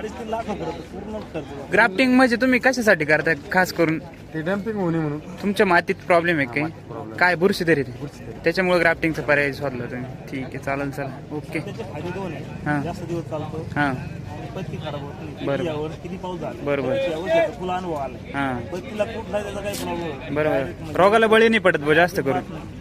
अडीच तीन लाख रुपये पूर्ण खर्च ग्राफ्टिंग म्हणजे तुम्ही कशासाठी करताय खास करून? ते डम्पिंग होणे म्हणून. तुमच्या मातीत प्रॉब्लेम आहे काही? काय बुरशी तरी ते? त्याच्यामुळे ग्राफ्टिंगचा पर्याय शोधला तुम्ही. ठीक आहे चालेल चला. ओके त्याचे फायदे दोन हा. आहे जास्त दिवस चालतो. हां. आणि पत्ती खराब होत नाही. बरोबर. यावर किती पाऊस झाला. बरोबर. यावर त्याचा फुला अनुभव आला हां. पत्तीला कुठला त्याचा काही प्रॉब्लेम बरोबर. रोगाला बळी नाही पडत बुवा जास्त करून.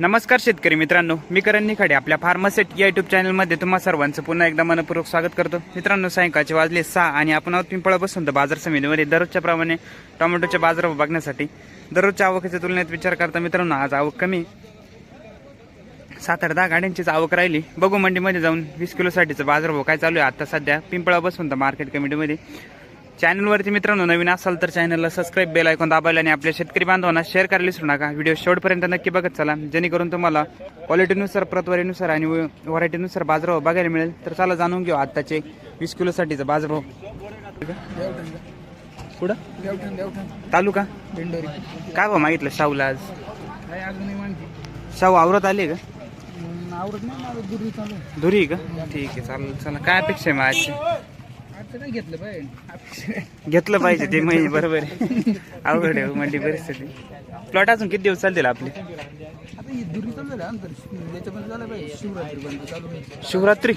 नमस्कार शेतकरी मित्रांनो मी करण निखाडे आपल्या फार्मासेट या युट्यूब चॅनलमध्ये तुम्हा सर्वांचं पुन्हा एकदा मनपूर्वक स्वागत करतो. मित्रांनो सायंकाळचे वाजले सहा आणि आपण आहोत पिंपळा बसून तर बाजार समितीमध्ये. दररोजच्या प्रमाणे टोमॅटोचे बाजार बघण्यासाठी दररोजच्या आवकीच्या तुलनेत विचार करता मित्रांनो आज आवक कमी. सात आठ दहा गाड्यांचीच आवक राहिली. बघू मंडीमध्ये जाऊन वीस किलोसाठीचं बाजारभाव काय चालू आहे. आता सध्या पिंपळा बसून तर मार्केट कमिटीमध्ये चॅनलवरती मित्रांनो नवीन असाल तर चॅनलला सबस्क्राईब बेल ऐकून दाबायला आणि आपल्या शेतकरी बांधवांना शेअर करायला विसरू नका. व्हिडिओ शेवटपर्यंत नक्की बघत चला. जेणेकरून तुम्हाला क्वालिटीनुसार प्रतवारीनुसार आणि व्हरायटीनुसार बाजारभाव बघायला मिळेल. तर चला जाणून घेऊ आत्ताचे वीस किलोसाठीचा बाजारभाव. कुठं? तालुका? काय भाव मागितलं शाहूला आज? शाहू आवरत आली का? चालू धुरी का? ठीक आहे चालेल चला. काय अपेक्षा आहे काय घेतलं पाहिजे घेतलं पाहिजे ते म्हणजे बरोबर आहे. अवघड आहे म्हणजे परिस्थिती. प्लॉट अजून किती दिवस चालतील आपले? शिवरात्री?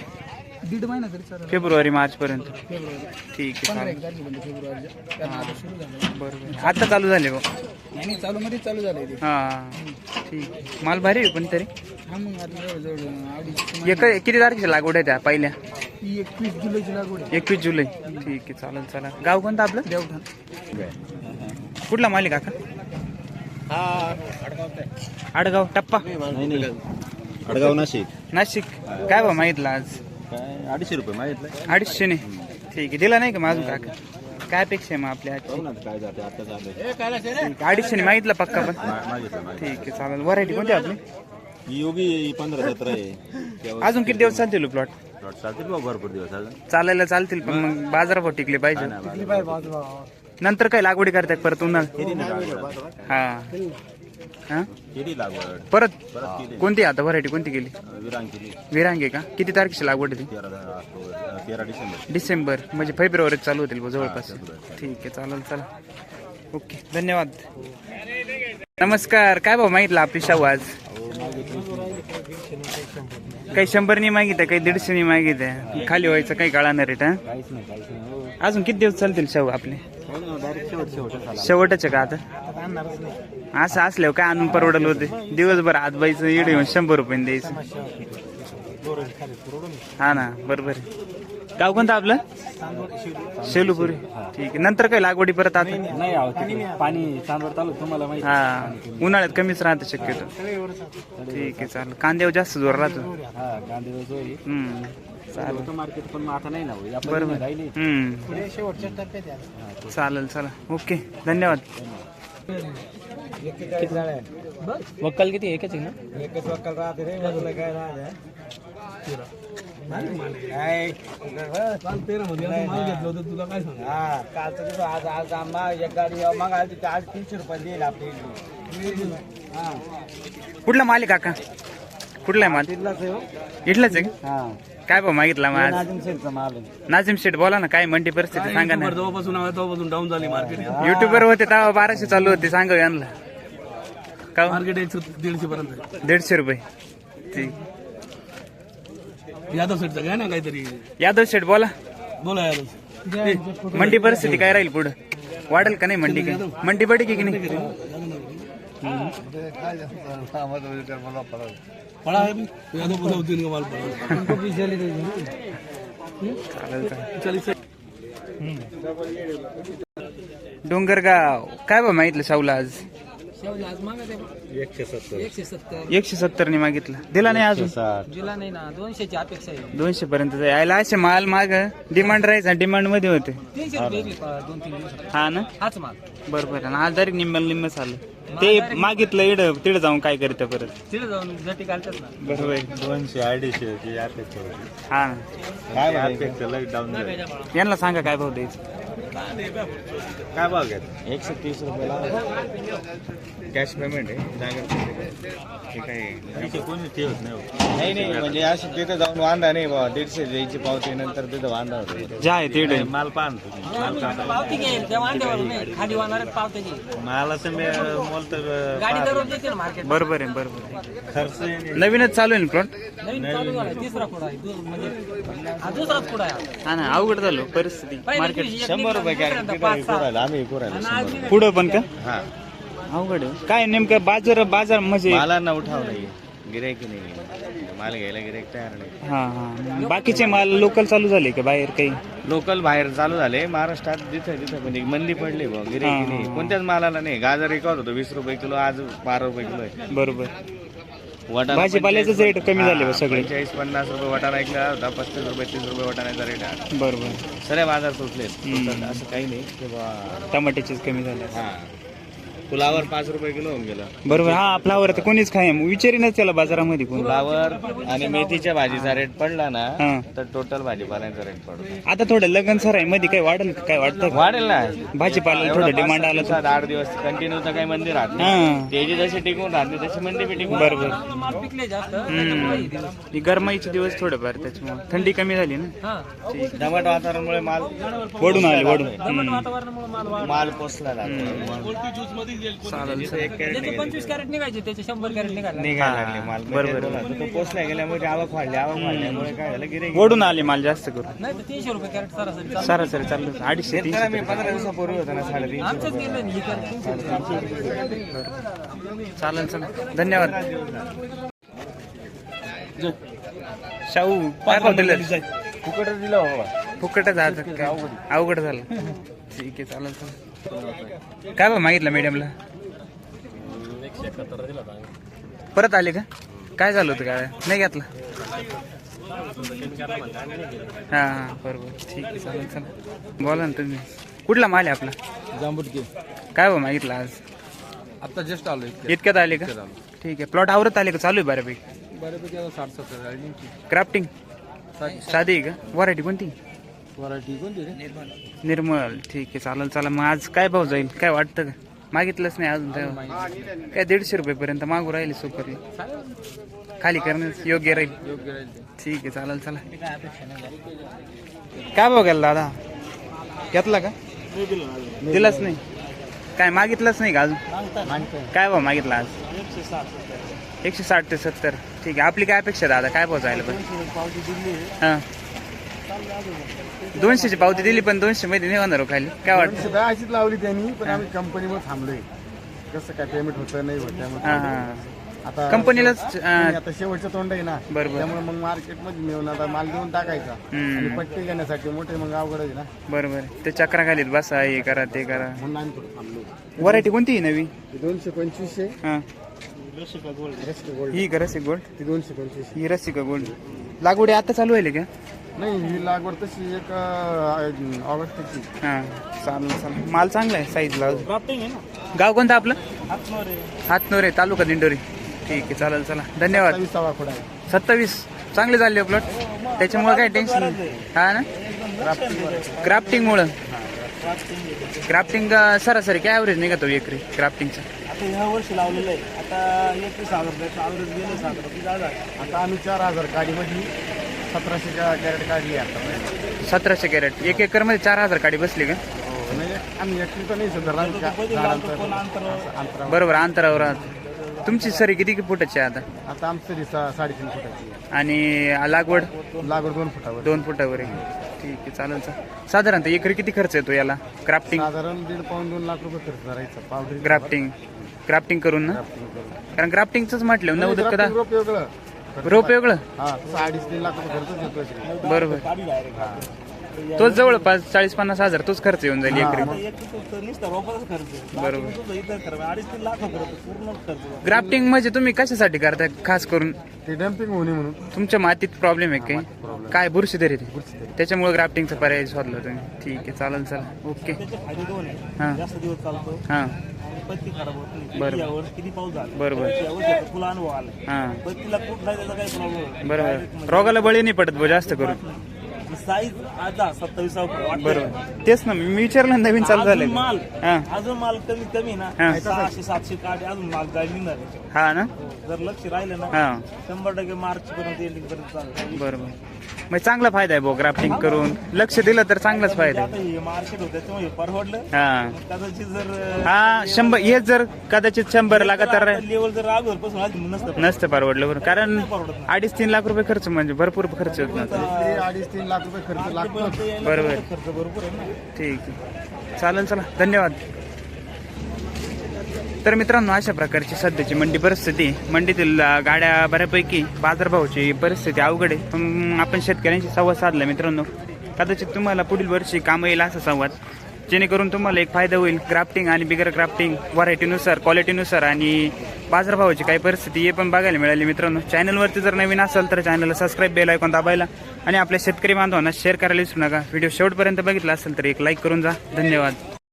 दीड महिना तरी चालू फेब्रुवारी मार्च पर्यंत फेब्रुवारी ठीक आहे पंधरा चालेल. एक तारखेपर्यंत फेब्रुवारीच्या कारण आता सुरू झालं. बरोबर. आता चालू झाले आणि चालू मध्ये चालू ते. हा. ठीक आहे. माल भारी आहे पण तरी. हा मग आता जवळजवळ अडीच एक किती तारखेच्या लागवड आहे त्या पहिल्या? ही एकवीस जुलैची लागवड आहे. एकवीस जुलै. ठीक आहे चालेल चला गाव कोणतं आपलं? देवठाण. कुठला मालिक काका? आडगाव टप्पा. अडगाव नाशिक. नाशिक. काय भाव मागितला आज? काय? अडीचशे रुपये मागितलं अडीचशे ने? ठीक आहे दिला नाही का माझून काका? काय अपेक्षा आहे मग आपल्या आजची पाहू ना आता काय जाते आता चालू ठीक आहे. अडीचशे ने मागितला पक्का पण? मागितलं मागितलं. ठीक आहे चालेल. व्हरायटी कोणती आपली? ही योगी पंधरा सतरा आहे. तेव्हा अजून किती दिवस चालतील प्लॉट प्लॉट चालतील बा भरपूर दिवस अजून. चालायला चालतील पण मग बाजारभाव टिकले पाहिजे. नंतर काय लागवडी करताय परत उन्हाळ हा. हा? केली लागवड. परत? परत केली. कोणती आता व्हरायटी कोणती केली? विरांग केली. विरांगे का? किती तारखेची लागवड आहे ती? तेरा ऑक्टोबर तेरा डिसेंबर. डिसेंबर. म्हणजे फेब्रुवारीत चालू होतील बुवा जवळपास. ठीक आहे चालेल चला. ओके धन्यवाद. नमस्कार काय भाऊ मागितलं आपली शाहू आज? काही शंभरनी मागित काही दीडशेनी मागित आहे खाली व्हायचं काही कळणार रेट हा? काहीच नाही काहीच नाही. हो. अजून किती दिवस चालतील शाहू आपले? डायरेक्ट शेवट शेवट झाला शेवटच आहे का आता? असं असल्यावर काय आणून परवडलं होते? दिवसभर हात बाईचं इड येऊन शंभर रुपये द्यायचं. हा ना बरोबर आहे. गाव कोणतं आपलं? शेलूपुरी. ठीक आहे. नंतर काय लागवडी परत आता? नाही पाणी चांदवड चालू तुम्हाला माहिती हा उन्हाळ्यात कमीच राहतं शक्यतो. ठीक आहे चालेल. कांद्यावर जास्त जोर राहतो. हा गांधी जो आहे. हम्म चालेल. मार्केट पण मग आता नाही ना होईल आपलं बरोबर. राहिली. हम्म. शेवटच्या टप्प्यात चालेल चला ओके धन्यवाद. वक्कल किती एकच आहे ना? एकच वक्कल राहते रे बाजूला काय आज आज आंबा एक गाडी मग आज आज तीनशे रुपये देईल आपली. कुठला माल आहे काका? कुठला आहे माल? इथलाच आहे का? हा. काय भाऊ मागितला मग आज? नाजिम शेठचा माल आहे. नाजिम शेठ बोला ना काय मंडी परिस्थिती सांगा ना. तेव्हापासून तेव्हापासून डाऊन झाली मार्केट युट्यूबर होते तेव्हा बाराशे चालू होते सांगा यांना. का? मार्केट दीडशे पर्यंत दीडशे रुपये. ठीक यादव सेटचं काय ना काहीतरी. यादव शेठ बोला. बोला यादव मंडी परिस्थिती काय राहील पुढं? वाढेल का नाही मंडी काय मंडी पडी की नाही? पळा आहे यादव पुढे होतील का माल पळा. चालेल चालेल. चालीस डोंगरगाव. काय बा मागितलं शाहूला आज? एकशे सत्तर. एकशे सत्तर. एकशे सत्तरने मागितलं. दिला नाही अजून. जिला नाही ना दोनशेची अपेक्षा आहे. दोनशे पर्यंत यायला असे माल माग. डिमांड राहायचा डिमांडमध्ये होते. दिली दोन तीन हा ना? हाच माल. बरोबर आज डायरेक्ट निम्म निम्म चाललं ते मागितलं इड तिकडे जाऊन काय करतं परत. तिथे जाऊन जटी घालतात ना. बरोबर आहे. दोनशे अडीचशे ची अपेक्षा होती. हा ना. काय अपेक्षा? यांना सांगा काय भाव द्यायचं? काय भाव घेत? एकशे तीस रुपयाला. कॅश पेमेंट आहे? जागेवर ठीक आहे. कोणी ठेवत नाही नाही नाही म्हणजे अशी तिथे जाऊन वांदा नाही बाबा दीडशे द्यायची पावती नंतर तिथं वांदा होतो. जे आहे ते माल पाहा ना तुम्ही. माल पाहा. पावती खाली माल असं मी मोल तर बरोबर आहे बरोबर आहे. खर्च. नवीनच चालू आहे ना प्लॉट नवीन चालू झाला तिसरा कुडा आहे. दु- म्हणजे हा दुसराच कुडा आहे. हा ना अवघड झालो परिस्थिती. पहिल्या मार्केट शंभर रुपये राहिला आम्ही राहिलो पुढं पण का? हा. अवघड आहे. काय नेमकं बाजार बाजार म्हणजे मालांना उठाव नाही. गिरायकी नाही. माल घ्यायला गिरायक तयार नाही. हा बाकीचे माल लोकल चालू झाले का बाहेर काही? लोकल बाहेर चालू झाले. महाराष्ट्रात जिथं जिथं म्हणजे मंदी पडली बा गिरायकी नाही. कोणत्याच मालाला नाही. गाजर एकावर होतो वीस रुपये किलो आज बारा रुपये किलो आहे. बरोबर. वाटाणा भाजीपाल्याचेच रेट कमी झाले बा सगळे. पंचेचाळीस पन्नास रुपये वाटाणा ऐकला होता पस्तीस रुपये तीस रुपये वाटाण्याचा रेट आहे. बरोबर. सगळे बाजार सुटले. असं काही नाही. की बा टमाट्याचेच कमी झाले. हा. फुलावर पाच रुपये किलो होऊन गेलं. बरोबर हा फ्लावर तर कोणीच खाय विचारीनच त्याला बाजारामध्ये कोण. फुलावर आणि मेथीच्या भाजीचा रेट पडला ना हा. तर टोटल भाजीपाल्याचा रेट पडतो. आता थोडं लग्न सर आहे मध्ये काय वाढेल का? काय वाटतं का? वाढेल ना. भाजीपाल्याला थोडं डिमांड आलं तर. सात आठ दिवस कंटिन्यू तर काही मंदी राहत हा. नाही. ते जे जसे टिकून राहत नाही तशी मंदी बी टिकून बरोबर. हम्म. ही गरमाईचे दिवस थोडेफार त्याच्यामुळे. थंडी कमी झाली ना? हा. दमट वातावरणामुळे माल वडून आले वडून. हम्म. माल पोचला जातो. चालेल जिथं एक कॅरेट त्याचे पंचवीस कॅरेट निघायचे त्याचे शंभर कॅरेट निघाले. निघायला लागले माल. बरोबर. बरोबर तो पोचला गेल्यामुळे आवक वाढली. आवक वाढल्यामुळे काय झालं? गिरे वडून आले माल जास्त करून. नाही तर तीनशे रुपये कॅरेट सरासरी चालू. सरासरी चाललं. अडीचशे मी पंधरा दिवसापूर्वी होता ना साडेतीनशे आमचंच गेलं नाही कॅरेट तीनशे रुपये. चालेल चालेल. धन्यवाद. शाहू काय भाव दिलं. फुकट दिलं आज काय अवघड झालं. ठीक आहे चालेल चालेल. काय भाव मागितलं मीडियमला परत आले का? काय झालं होतं काय? नाही घेतलं? हा हा बरोबर. ठीक आहे चालेल चला बोला ना तुम्ही. कुठला माल आहे आपला? जांबुटके काय भाव मागितलं आज? आता जस्ट आलो इतक्या इतक्यात आले का? ठीक आहे. प्लॉट आवरत आले का? चालू आहे बऱ्यापैकी. बऱ्यापैकी आता साठ सत्तर क्राफ्टिंग साधी आहे का? व्हरायटी कोणती? वराठी कोणती रे? निर्मल. ठीक आहे चालेल चला मग आज काय भाव जाईल? काय वाटतं का? मागितलंच नाही अजून तेव्हा. काय दीडशे रुपयेपर्यंत मागू राहिले सुपरला खाली करणं योग्य राहील. योग्य राहील ते. ठीक आहे चालेल चला काय भाव गेला दादा? घेतला का? दिलाच नाही. काय मागितलंच नाही का अजून? काय भाव मागितला आज? एकशे साठ ते सत्तर. ठीक आहे आपली काय अपेक्षा आहे दादा? काय भाव जायला पण हां. दोनशेची पावती दिली पण दोनशे मध्ये नाही होणार हो खाली. काय वाटतं? सुद्धा अशीच लावली त्यांनी पण आम्ही कंपनीवर थांबलोय. कसं काय पेमेंट होतं नाही होत त्यामुळे हा आता कंपनीलाच, आता शेवटचं तोंड आहे ना. बरोबर. त्यामुळे मग मार्केटमध्ये मिळून आता माल देऊन टाकायचा. हम्म. आणि पट्टी घेण्यासाठी मोठे मग अवघड आहे ना. बरोबर. ते चक्रा खालीत बसा हे करा ते करा. म्हणून आम्ही थोडं थांबलो. व्हरायटी कोणती आहे नवी? दोनशे हा. रसिका गोल्ड. ही का रसिक गोल्ड? ती दोनशे पंचवीस ही रसिका गोल्ड. लागवडी आता चालू आहे का? नाही ही लागवड तशी एक अं, ऑगस्टची हा चालेल चालेल. माल चांगला आहे साईजला गाव कोणतं आपलं? हातनोरे. तालुका दिंडोरी. ठीक आहे चालेल चला. धन्यवाद. सव्वीसावा खोडा आहे. सत्तावीस. चांगले झाले प्लॉट त्याच्यामुळे काय टेन्शन नाही हा ना क्राफ्टिंग मुळे क्राफ्टिंग सरासरी काय ॲव्हरेज निघतो एकरी क्राफ्टिंगचं आता ह्या वर्षी लावलेलं आहे. आता एकवीस हजार रुपये ॲव्हरेज गेले सात हजार. आता आम्ही चार हजार गाडीमध्ये सतराशे कॅरेट काढली आता सतराशे कॅरेट. एक एकरमध्ये चार हजार काडी बसली का? आम्ही एकटी तर नाही सध्या अंतर बरोबर अंतरावर. आहात तुमची सरी किती फुटाची आहे आता? आता आमचं तरी सा- साडेतीन फुटाची आहे. आणि लागवड? लागवड दोन फुटावर. दोन फुटावर आहे. ठीक आहे चालेल चालेल साधारणतः एकरी किती खर्च येतो याला? क्राफ्टिंग साधारण दीड पाऊन दोन लाख रुपये खर्च करायचा पावडर ग्राफ्टिंग क्राफ्टिंग करून ना? कारण ग्राफ्टिंगच म्हटलं नव्वद कदा रोप वेगळं. रोप वेगळं? हा तसं अडीच तीन लाख खर्च येतो. बरोबर. तोच जवळपास चाळीस पन्नास हजार तोच खर्च येऊन जाईल एकरी. बरोबर. ग्राफ्टिंग म्हणजे तुम्ही कशासाठी करताय खास करून? ते डम्पिंग होणे म्हणून. तुमच्या मातीत प्रॉब्लेम आहे काय काय बुरशी तरी त्याच्यामुळे ग्राफ्टिंगचा पर्याय शोधला तुम्ही. ठीक आहे चालेल चला ओके. फायदे दोन आहे. हां. जास्त दिवस चालतो हां. आणि पत्ती खराब होत नाही बरोबर. यावर्षी किती पाऊस झाला? बरोबर. फुला अनुभव आला. हां. पत्तीला कुठ नाही त्याचा काही प्रॉब्लेम बरोबर. रोगाला बळी नाही पडत बुवा जास्त करून. साईज आज सत्तावीस वाटतं बरोबर. तेच ना मी विचारलं नवीन चालू अजून माल हा. अजून माल कमी कमी हा. ना सहाशे सातशे काढे अजून माल काय निघणार आहे. हा ना? जर लक्ष राहिलं ना हा. शंभर टक्के मार्च पर्यंत एंडिंग पर्यंत चालेल बरोबर. मग चांगला फायदा आहे भाऊ ग्राफ्टिंग करून. लक्ष दिलं तर चांगलाच फायदा आहे. आता हे मार्केट होतं हे परवडलं. हा. कदाचित जर हा शंभर हेच जर कदाचित शंभर लागातार लेवल जर आधी नसतं नसतं परवडलं बरं. कारण. अडीच तीन लाख रुपये खर्च म्हणजे भरपूर खर्च होत ना ते अडीच तीन लाख रुपये खर्च लागतो बरोबर. खर्च आहे ना? ठीक आहे. चालेल चला. धन्यवाद. तर मित्रांनो अशा प्रकारची सध्याची मंडी परिस्थिती. मंडीतील गाड्या बऱ्यापैकी बाजारभावाची परिस्थिती अवघड आहे. पण आपण शेतकऱ्यांशी संवाद साधला मित्रांनो. कदाचित तुम्हाला पुढील वर्षी कामं येईल असा संवाद. जेणेकरून तुम्हाला एक फायदा होईल. ग्राफ्टिंग आणि बिगर ग्राफ्टिंग व्हरायटीनुसार क्वालिटीनुसार आणि बाजारभावाची काही परिस्थिती हे पण बघायला मिळाली मित्रांनो. चॅनलवरती जर नवीन असेल तर चॅनलला सबस्क्राईब बेल ऐकून दाबायला आणि आपल्या शेतकरी बांधवांना शेअर करायला विसरू नका. व्हिडिओ शेवटपर्यंत बघितला असेल तर एक लाईक करून जा. धन्यवाद.